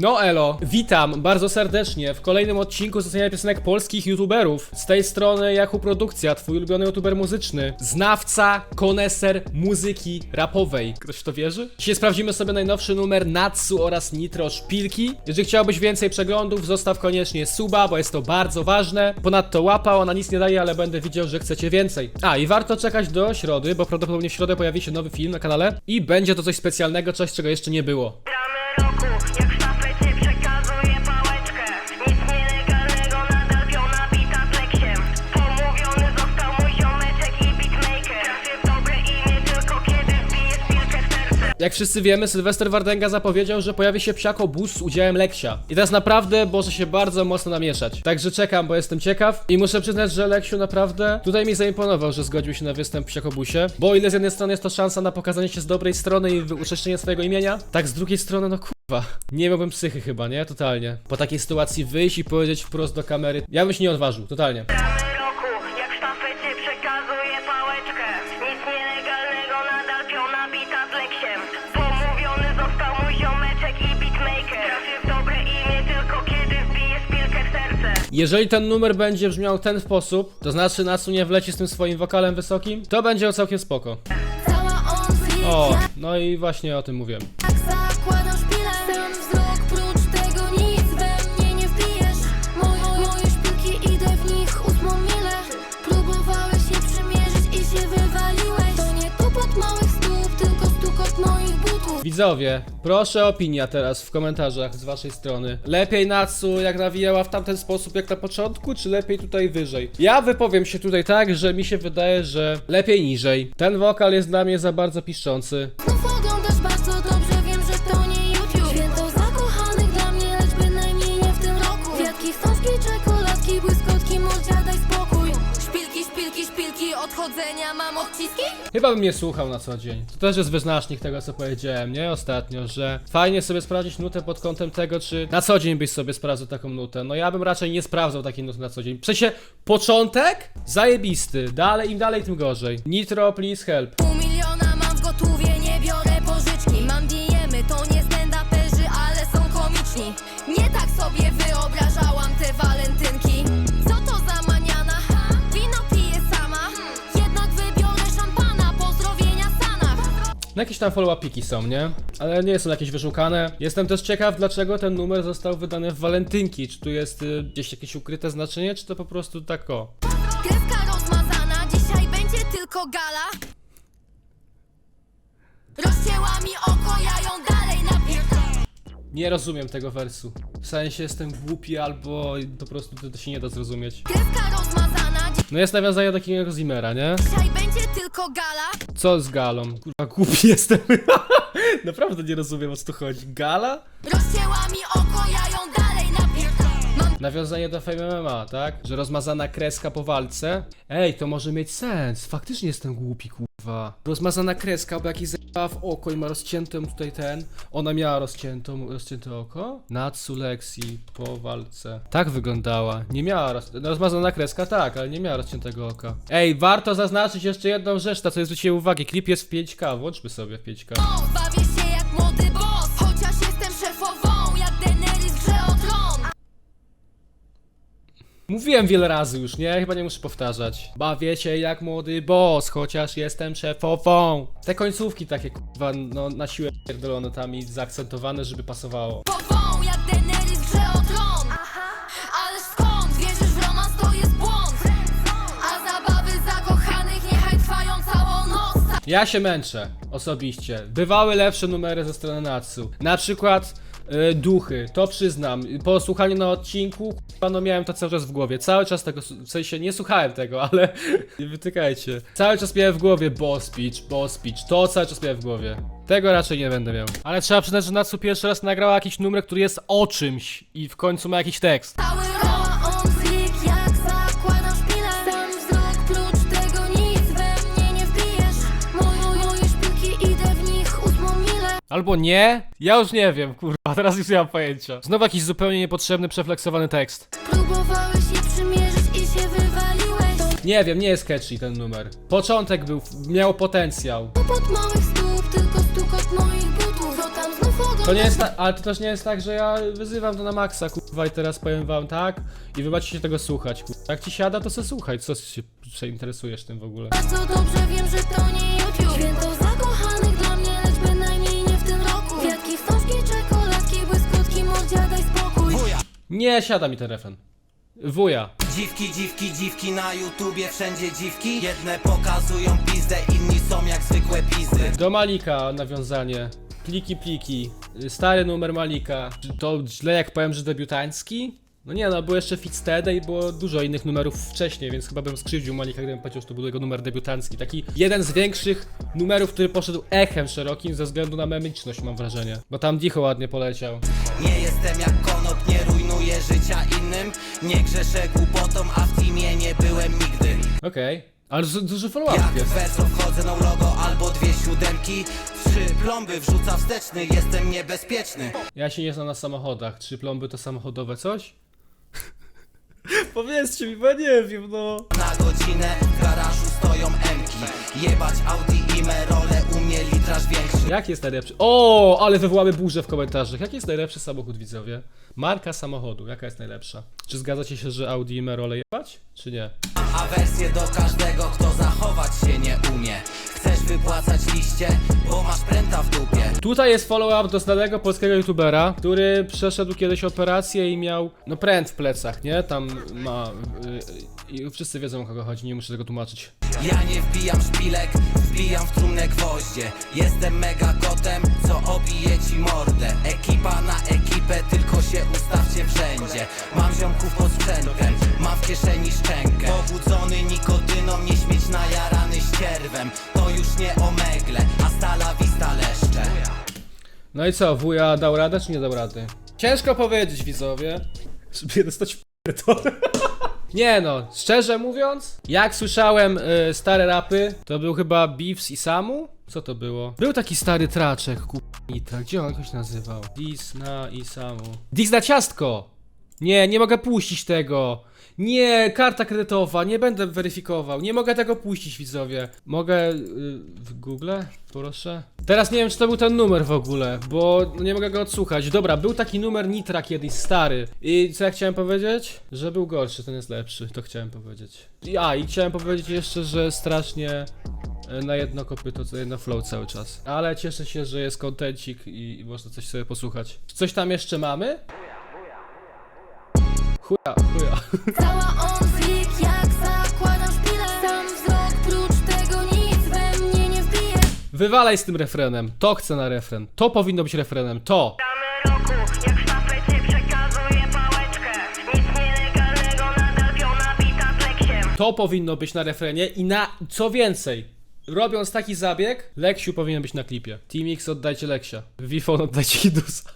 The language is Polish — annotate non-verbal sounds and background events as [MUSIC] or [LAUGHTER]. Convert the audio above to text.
No elo, witam bardzo serdecznie w kolejnym odcinku zostania piosenek polskich youtuberów. Z tej strony Jachu Produkcja, twój ulubiony youtuber muzyczny. Znawca, koneser muzyki rapowej. Ktoś w to wierzy? Dzisiaj sprawdzimy sobie najnowszy numer Natsu oraz Nitro Szpilki. Jeżeli chciałbyś więcej przeglądów, zostaw koniecznie suba, bo jest to bardzo ważne. Ponadto łapa, ona nic nie daje, ale będę widział, że chcecie więcej. A, i warto czekać do środy, bo prawdopodobnie w środę pojawi się nowy film na kanale i będzie to coś specjalnego, coś czego jeszcze nie było. Jak wszyscy wiemy, Sylwester Wardęga zapowiedział, że pojawi się psiako bus z udziałem Leksia. I teraz naprawdę może się bardzo mocno namieszać. Także czekam, bo jestem ciekaw. I muszę przyznać, że Leksiu naprawdę tutaj mi zaimponował, że zgodził się na występ w psiakobusie. Bo ile z jednej strony jest to szansa na pokazanie się z dobrej strony i uczeszczenie swojego imienia, tak z drugiej strony, no kurwa. Nie miałbym psychy chyba, nie? Totalnie. Po takiej sytuacji wyjść i powiedzieć wprost do kamery. Ja bym się nie odważył, totalnie. Jeżeli ten numer będzie brzmiał w ten sposób, to znaczy Natsu nie wleci z tym swoim wokalem wysokim, to będzie całkiem spoko. O, no i właśnie o tym mówiłem. Widzowie, proszę opinia teraz w komentarzach z waszej strony. Lepiej Natsu jak nawijała w tamten sposób jak na początku, czy lepiej tutaj wyżej? Ja wypowiem się tutaj tak, że mi się wydaje, że lepiej niżej. Ten wokal jest dla mnie za bardzo piszczący. Odchodzenia, mam odciski? Chyba bym nie słuchał na co dzień. To też jest wyznacznik tego, co powiedziałem, nie? Ostatnio, że fajnie sobie sprawdzić nutę pod kątem tego, czy na co dzień byś sobie sprawdzał taką nutę. No ja bym raczej nie sprawdzał takiej nuty na co dzień. Przecież początek? Zajebisty. Dalej, im dalej, tym gorzej. Nitro, please help. Pół miliona mam w gotówie, nie biorę pożyczki Mam diemy, to nie stand-uperzy, ale są komiczni Nie tak sobie wyobrażałam No jakieś tam follow-upiki są, nie? Ale nie są jakieś wyszukane. Jestem też ciekaw, dlaczego ten numer został wydany w walentynki. Czy tu jest y, gdzieś jakieś ukryte znaczenie, czy to po prostu tak o? Kreska rozmazana, dzisiaj będzie tylko gala Rozcięła mi oko, ja ją dalej napierdam Nie rozumiem tego wersu. W sensie jestem głupi albo po prostu to, to się nie da zrozumieć. Kreska rozmazana, No jest nawiązanie do King'ego Zimmera, nie? dzisiaj będzie tylko gala Co z galą? Kurwa, głupi jestem. [LAUGHS] Naprawdę nie rozumiem o co tu chodzi. Gala? Rozcięła mi oko, ja ją Nawiązanie do Fame MMA, tak? Że rozmazana kreska po walce. Ej, to może mieć sens. Faktycznie jestem głupi, kurwa. Rozmazana kreska, bo jakiś zajęła w oko i ma rozciętą tutaj ten. Ona miała rozciętą, rozcięte oko? Natsu Lexi po walce. Tak wyglądała. Nie miała roz... rozmazana kreska, tak, ale nie miała rozciętego oka. Ej, warto zaznaczyć jeszcze jedną rzecz, na co jest zwrócicie uwagi. Klip jest w 5K, włączmy sobie w 5K. Mówiłem wiele razy już, nie? Chyba nie muszę powtarzać. Bawię się jak młody boss, chociaż jestem szefową. Te końcówki takie, kurwa, no na siłę pierdolone tam i zaakcentowane, żeby pasowało. Szefową jak Daenerys grze o tron Ale skąd? Wierzysz w romans to jest błąd A zabawy zakochanych niechaj trwają całą noc Ja się męczę, osobiście. Bywały lepsze numery ze strony Natsu. Na przykład y, Duchy, to przyznam. Po słuchaniu na odcinku, no miałem to cały czas w głowie. Cały czas tego, w sensie nie słuchałem tego, [LAUGHS] ale nie wytykajcie. Cały czas miałem w głowie boss speech, boss speech. To cały czas miałem w głowie. Tego raczej nie będę miał. Ale trzeba przyznać, że Natsu pierwszy raz nagrała jakiś numer, który jest o czymś i w końcu ma jakiś tekst. Albo nie? Ja już nie wiem, kurwa, teraz już nie mam pojęcia. Znowu jakiś zupełnie niepotrzebny, przefleksowany tekst. Próbowałeś się przymierzyć i się wywaliłeś Nie wiem, nie jest catchy ten numer. Początek był, miał potencjał. pod małych stóp, tylko stukot moich butów Co tam znów oglądasz To nie jest ta, ale to też nie jest tak, że ja wyzywam to na maksa, kurwa, i teraz powiem wam tak i wy macie się tego słuchać, kurwa. Jak ci siada, to se słuchaj, co się przeinteresujesz tym w ogóle. Bardzo dobrze wiem, że to Nie siada mi ten refren. Wuja. Dziwki, dziwki, dziwki na YouTubie, wszędzie dziwki Jedne pokazują pizdę, inni są jak zwykłe pizdy Do Malika nawiązanie. Pliki, pliki. Stary numer Malika. Czy To źle jak powiem, że debiutancki? No nie, no było jeszcze Fitstead i było dużo innych numerów wcześniej, więc chyba bym skrzywdził Malika, gdybym powiedział, że to był jego numer debiutancki. Taki jeden z większych numerów, który poszedł echem szerokim ze względu na memiczność, mam wrażenie. Bo tam Dicho ładnie poleciał. Nie jestem jak konop, nie Nie grzeszę głupotą, a w teamie nie byłem nigdy Okej. Ale du- duży Jak w jest. verso wchodzę no logo albo dwie siódemki Trzy plomby wrzuca wsteczny, jestem niebezpieczny Ja się nie znam na samochodach. Trzy plomby to samochodowe coś? [LAUGHS] Powiedzcie mi, bo ja nie wiem, no. Na godzinę w garażu stoją Mki Jebać Audi i Merole, Jaki jest najlepszy? O, ale wywołamy burzę w komentarzach. Jaki jest najlepszy samochód, widzowie? Marka samochodu, jaka jest najlepsza? Czy zgadzacie się, że Audi i Merole jebać? Czy nie? Awersję do każdego, kto zachować się nie umie Chcesz wypłacać liście, bo masz pręta w dupie Tutaj jest follow-up do znanego polskiego youtubera, który przeszedł kiedyś operację i miał, no pręt w plecach, nie? Tam ma... Yy, yy, wszyscy wiedzą o kogo chodzi, nie muszę tego tłumaczyć. Ja nie wbijam szpilek, wbijam w trumnę gwoździe Jestem mega kotem, co obije ci mordę Ekipa na ekipę, tylko się ustawcie wszędzie Mam ziomków pod sprzętem, mam w kieszeni szczękę Pobudzony nikotyną, nie śmieć najarany ścierwem To już nie omegle, a stala vista leszcze No i co, wuja dał radę, czy nie dał rady? Ciężko powiedzieć, widzowie. Żeby dostać w pierdolę. Nie no, szczerze mówiąc, jak słyszałem y, stare rapy, to był chyba Beefs i Samu? Co to było? Był taki stary traczek, kupita, gdzie on jakoś nazywał? Dis na i Samu. Dis na ciastko! Nie, nie mogę puścić tego! Nie, karta kredytowa, nie będę weryfikował, nie mogę tego puścić, widzowie. Mogę y, w Google? Proszę. Teraz nie wiem, czy to był ten numer w ogóle, bo no nie mogę go odsłuchać. Dobra, był taki numer Nitra kiedyś, stary. I co ja chciałem powiedzieć? Że był gorszy, ten jest lepszy, to chciałem powiedzieć. I- A, i chciałem powiedzieć jeszcze, że strasznie e, na jedno kopyto, jedno flow cały czas. Ale cieszę się, że jest kontencik i, i można coś sobie posłuchać. Coś tam jeszcze mamy? Chuja, chuja. Cała on zlik, jak zakładam szpilę Sam wzrok, prócz tego nic we mnie nie wbije Wywalaj z tym refrenem. To chcę na refren. To powinno być refrenem. To. Damy roku, jak w sztaflecie przekazuję pałeczkę Nic nielegalnego, nadal piona bita pleksiem To powinno być na refrenie i na co więcej. Robiąc taki zabieg, Leksiu powinien być na klipie. Team X oddajcie Leksia. Wifon oddajcie Hidusa.